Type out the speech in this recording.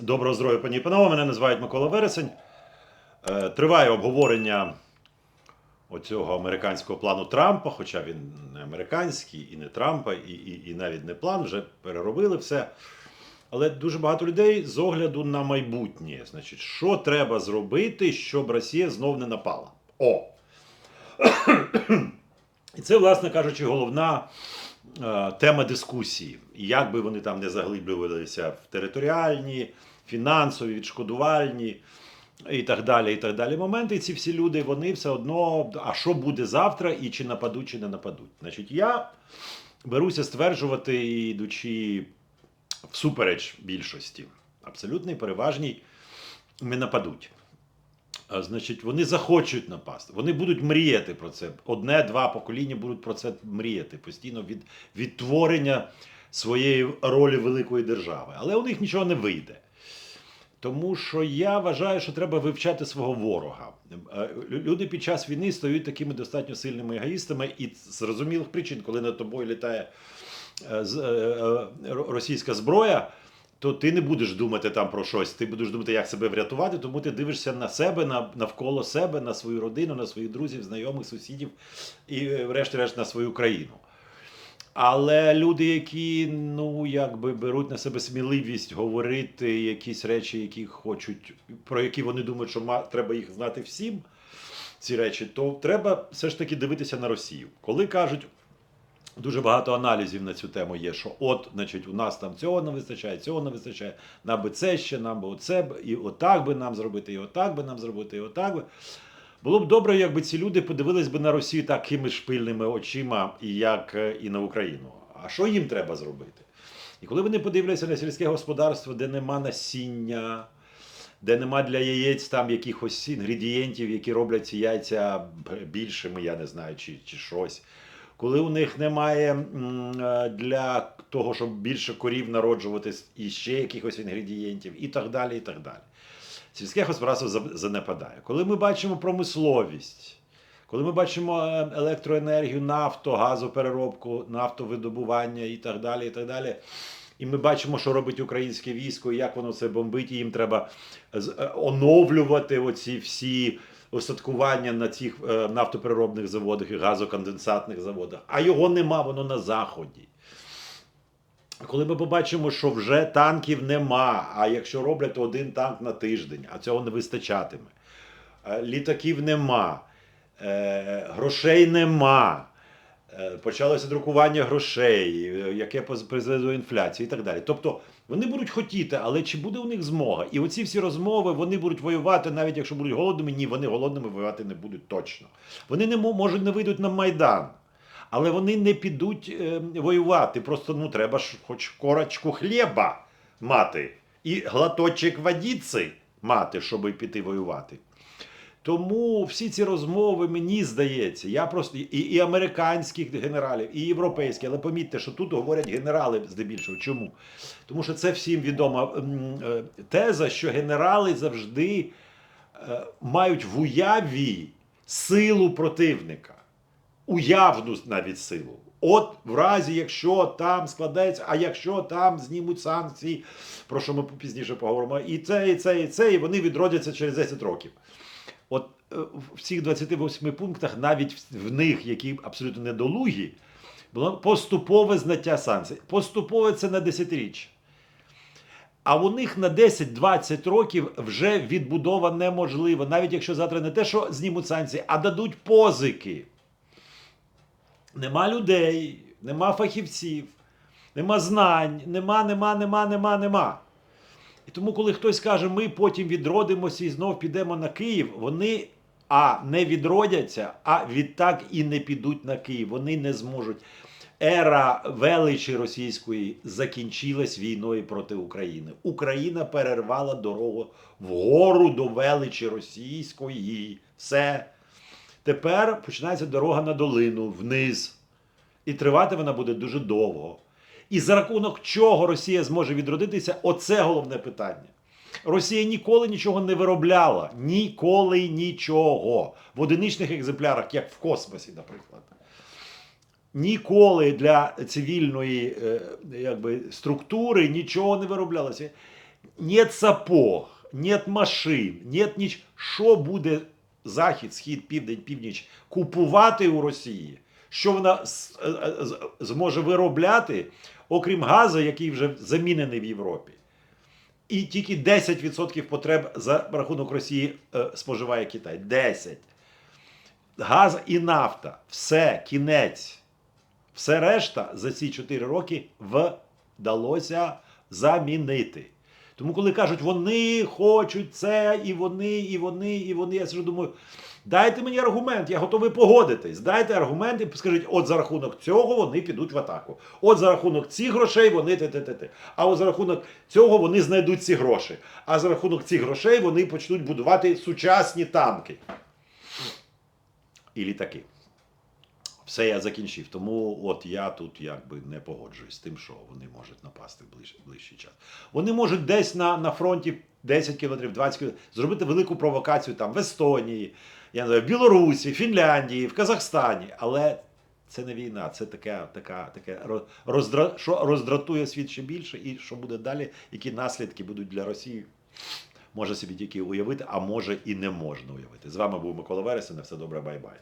Доброго здоров'я, пані і панове. Мене називають Микола Вересень. Е, Триває обговорення оцього американського плану Трампа, хоча він не американський і не Трампа, і, і, і навіть не план, вже переробили все. Але дуже багато людей з огляду на майбутнє. Значить, що треба зробити, щоб Росія знов не напала? О! І це, власне кажучи, головна тема дискусії. Як би вони там не заглиблювалися в територіальні, фінансові, відшкодувальні і так далі, і так далі моменти. Ці всі люди, вони все одно, а що буде завтра, і чи нападуть, чи не нападуть. Значить, я беруся стверджувати, ідучи всупереч більшості, абсолютній, переважній, не нападуть. Значить, вони захочуть напасти. Вони будуть мріяти про це. Одне-два покоління будуть про це мріяти постійно від відтворення своєї ролі великої держави. Але у них нічого не вийде. Тому що я вважаю, що треба вивчати свого ворога. Е, Люди під час війни стають такими достатньо сильними егоїстами, і зрозумілих причин, коли над тобою літає е, е, російська зброя, то ти не будеш думати там про щось. Ти будеш думати, як себе врятувати, тому ти дивишся на себе, на, навколо себе, на свою родину, на своїх друзів, знайомих, сусідів і, е, врешті-решт, на свою країну. Але люди, які ну якби беруть на себе сміливість говорити якісь речі, які хочуть, про які вони думають, що треба їх знати всім, ці речі, то треба все ж таки дивитися на Росію. Коли кажуть, дуже багато аналізів на цю тему є, що от, значить, у нас там цього не вистачає, цього не вистачає, нам би це ще, нам би оце, б, і отак би нам зробити, і отак би нам зробити, і отак би. Було б добре, якби ці люди подивились би на Росію такими шпильними очима, як е, і на Україну. А що їм треба зробити? І коли вони подивляться на сільське господарство, де нема насіння, де нема для яєць там якихось інгредієнтів, які роблять ці яйця більшими, я не знаю, чи, чи щось. Коли у них немає е, для того, щоб більше корів народжуватись і ще якихось інгредієнтів, і так далі, і так далі сільське господарство занепадає. Коли ми бачимо промисловість, коли ми бачимо е, електроенергію, нафту, газопереробку, нафтовидобування і так далі, і так далі. І ми бачимо, що робить українське військо, і як воно це бомбить, і їм треба е, оновлювати оці всі остаткування на цих е, нафтопереробних заводах і газоконденсатних заводах. А його нема, воно на заході. Коли ми побачимо, що вже танків нема, а якщо роблять, то один танк на тиждень, а цього не вистачатиме. Е, Літаків нема, е, грошей нема. Е, Почалося друкування грошей, е, яке призведе до інфляції і так далі. Тобто вони будуть хотіти, але чи буде у них змога? І оці всі розмови вони будуть воювати, навіть якщо будуть голодними. Ні, вони голодними воювати не будуть точно. Вони не мо- може не вийдуть на Майдан. Але вони не підуть е, воювати. Просто ну треба ж хоч корочку хліба мати і глоточок водиці мати, щоб піти воювати. Тому всі ці розмови, мені здається, я просто і, і американських генералів, і європейських, але помітьте, що тут говорять генерали здебільшого. Чому? Тому що це всім відома е, теза, що генерали завжди е, мають в уяві силу противника уявну навіть силу. От в разі, якщо там складається, а якщо там знімуть санкції, про що ми пізніше поговоримо, і це, і це, і це, і вони відродяться через 10 років. От е, в цих 28 пунктах, навіть в- них, які абсолютно недолугі, було поступове знаття санкцій. Поступове це на десятиріччя. А у них на 10-20 років вже відбудова неможлива, навіть якщо завтра не те, що знімуть санкції, а дадуть позики. Нема людей, нема фахівців, нема знань, нема, нема, нема, нема, нема. І тому, коли хтось каже, ми потім відродимося і знов підемо на Київ, вони а не відродяться, а відтак і не підуть на Київ. Вони не зможуть. Ера величі російської закінчилась війною проти України. Україна перервала дорогу вгору до величі російської. Все. Тепер починається дорога на долину вниз. І тривати вона буде дуже довго. І за рахунок чого Росія зможе відродитися, оце головне питання. Росія ніколи нічого не виробляла. Ніколи нічого. В одиничних екземплярах, як в космосі, наприклад. Ніколи для цивільної е, якби, структури нічого не вироблялося. нет сапог, нет машин, нет ніч. Що буде Захід, Схід, Південь, Північ купувати у Росії? Що вона е, е, зможе виробляти, окрім газу, який вже замінений в Європі? І тільки 10% потреб за рахунок Росії е, споживає Китай. 10. Газ і нафта. Все, кінець. Все решта за ці 4 роки вдалося замінити. Тому, коли кажуть, вони хочуть це, і вони, і вони, і вони, я сижу думаю, дайте мені аргумент, я готовий погодитись. Дайте аргумент і скажіть, от за рахунок цього вони підуть в атаку. От за рахунок цих грошей вони те те те те А от за рахунок цього вони знайдуть ці гроші. А за рахунок цих грошей вони почнуть будувати сучасні танки і літаки. Все я закінчив. Тому от я тут якби не погоджуюсь з тим, що вони можуть напасти в ближ, ближчий час. Вони можуть десь на, на фронті 10 кілометрів, 20 кілометрів зробити велику провокацію там в Естонії, я не знаю, в Білорусі, Фінляндії, в Казахстані. Але це не війна, це таке, така, таке ро- роздра, що роздратує світ ще більше, і що буде далі, які наслідки будуть для Росії. Може собі тільки уявити, а може і не можна уявити. З вами був Микола Вересень. На все добре, бай-бай.